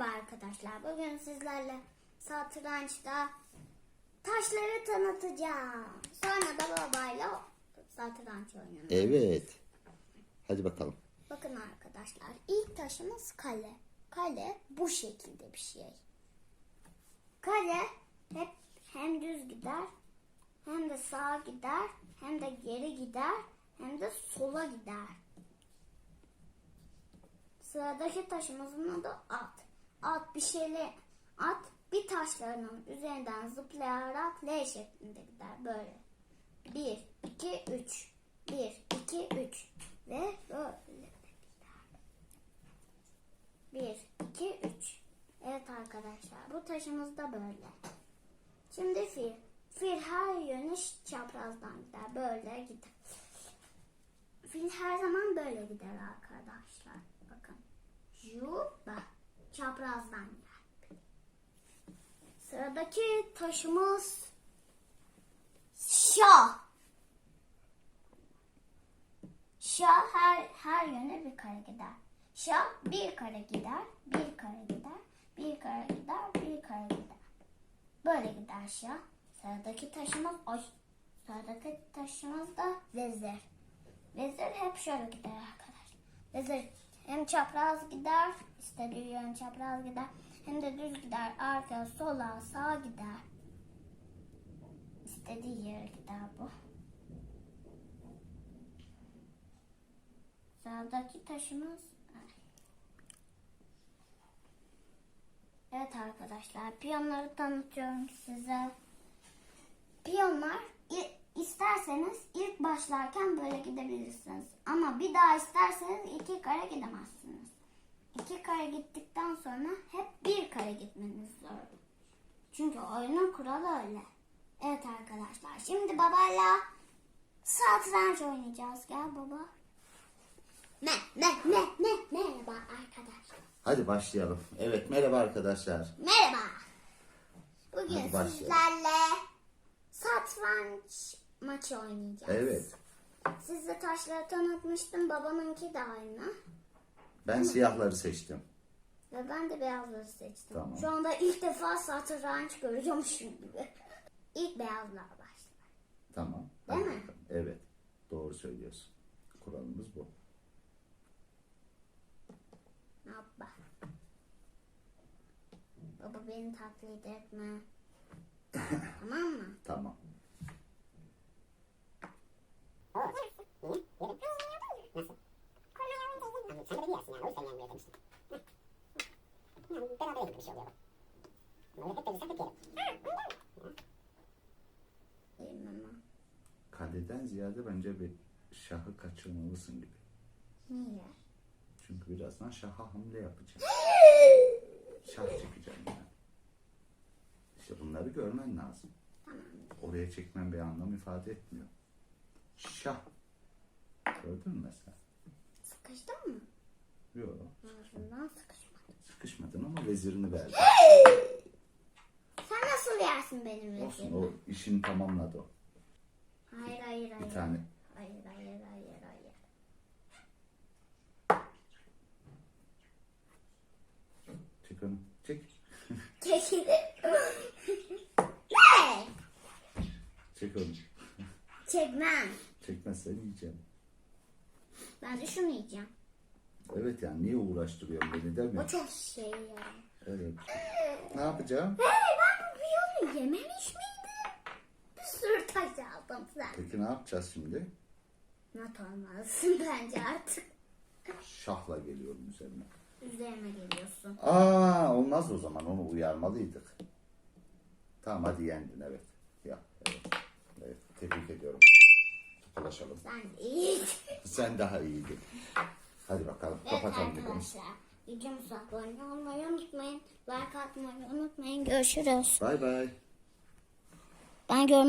Merhaba arkadaşlar. Bugün sizlerle satrançta taşları tanıtacağım. Sonra da babayla satranç oynayalım. Evet. Hadi bakalım. Bakın arkadaşlar. ilk taşımız kale. Kale bu şekilde bir şey. Kale hep hem düz gider hem de sağa gider hem de geri gider hem de sola gider. Sıradaki taşımızın adı at. At bir şeyle at bir taşlarının üzerinden zıplayarak L şeklinde gider böyle. 1 2 3 1 2 3 ve böyle gider. 1 2 3 Evet arkadaşlar bu taşımız da böyle. Şimdi fil. Fil her yönü çaprazdan gider. Böyle gider. Fil her zaman böyle gider arkadaşlar. Bakın. Yuba. Çaprazdan gider. Sıradaki taşımız şah. Şah her her yöne bir kare gider. Şah bir kare gider, bir kare gider, bir kare gider, bir kare gider. Böyle gider şah. Sıradaki taşımız ay. Sıradaki taşımız da vezir. Vezir hep şöyle gider arkadaşlar. Vezir hem çapraz gider, istediği yön çapraz gider, hem de düz gider, arka, sola, sağa gider. İstediği yere gider bu. Sıradaki taşımız Evet arkadaşlar piyonları tanıtıyorum size. Piyonlar başlarken böyle gidebilirsiniz. Ama bir daha isterseniz iki kare gidemezsiniz. İki kare gittikten sonra hep bir kare gitmeniz zor. Çünkü oyunun kuralı öyle. Evet arkadaşlar şimdi babayla satranç oynayacağız. Gel baba. Ne ne ne ne merhaba arkadaşlar. Hadi başlayalım. Evet merhaba arkadaşlar. Merhaba. Bugün Hadi başlayalım. sizlerle satranç maçı oynayacağız. Evet. Size taşları tanıtmıştım. Babamınki de aynı. Ben siyahları seçtim. Ve ben de beyazları seçtim. Tamam. Şu anda ilk defa satranç görüyormuşum gibi. İlk beyazlar başlar. Tamam. Değil mi? Evet. Doğru söylüyorsun. Kuralımız bu. Hoppa. Baba beni taklit etme. tamam mı? Tamam. Sen de biliyorsun yani o yüzden yanmıyor demiştim. Gibi bir şey oluyor bak. Böyle hep dediysek hep yerim. Kaleden ziyade bence bir şahı kaçırmalısın gibi. Niye? Çünkü birazdan şaha hamle yapacağım. Şah çekeceğim yani. İşte bunları görmen lazım. Tamam. Oraya çekmen bir anlam ifade etmiyor. Şah. Gördün mü mesela? Sıkıştın mı? Yok. Ağzından sıkışmadı. Sıkışmadın ama vezirini verdin. Sen nasıl yersin benim Olsun vezirimi? o işini tamamladı o. Hayır hayır hayır. Bir tane. Hayır hayır hayır hayır. Çek onu. Çek. Çekilin. ne? Çek onu. Çekmem. Çekmezsen yiyeceğim. Ben de şunu yiyeceğim. Evet yani niye uğraştırıyorsun beni değil mi? O çok şey ya. Evet. Ne yapacağım? Hey ben bu piyonu yememiş miydim? Bir sürü taş aldım sen. Peki ne yapacağız şimdi? Not olmalısın bence artık. Şahla geliyorum üzerine. Üzerime geliyorsun. Aa olmaz o zaman onu uyarmalıydık. Tamam hadi yendin evet. Ya evet. Evet tebrik ediyorum. Tokalaşalım. Sen iyi. Sen daha iyiydin. Hadi bakalım Evet kapatalım videomuzu. arkadaşlar. Videomuza abone olmayı unutmayın. Like atmayı unutmayın. Görüşürüz. Bay bay. Ben görmem.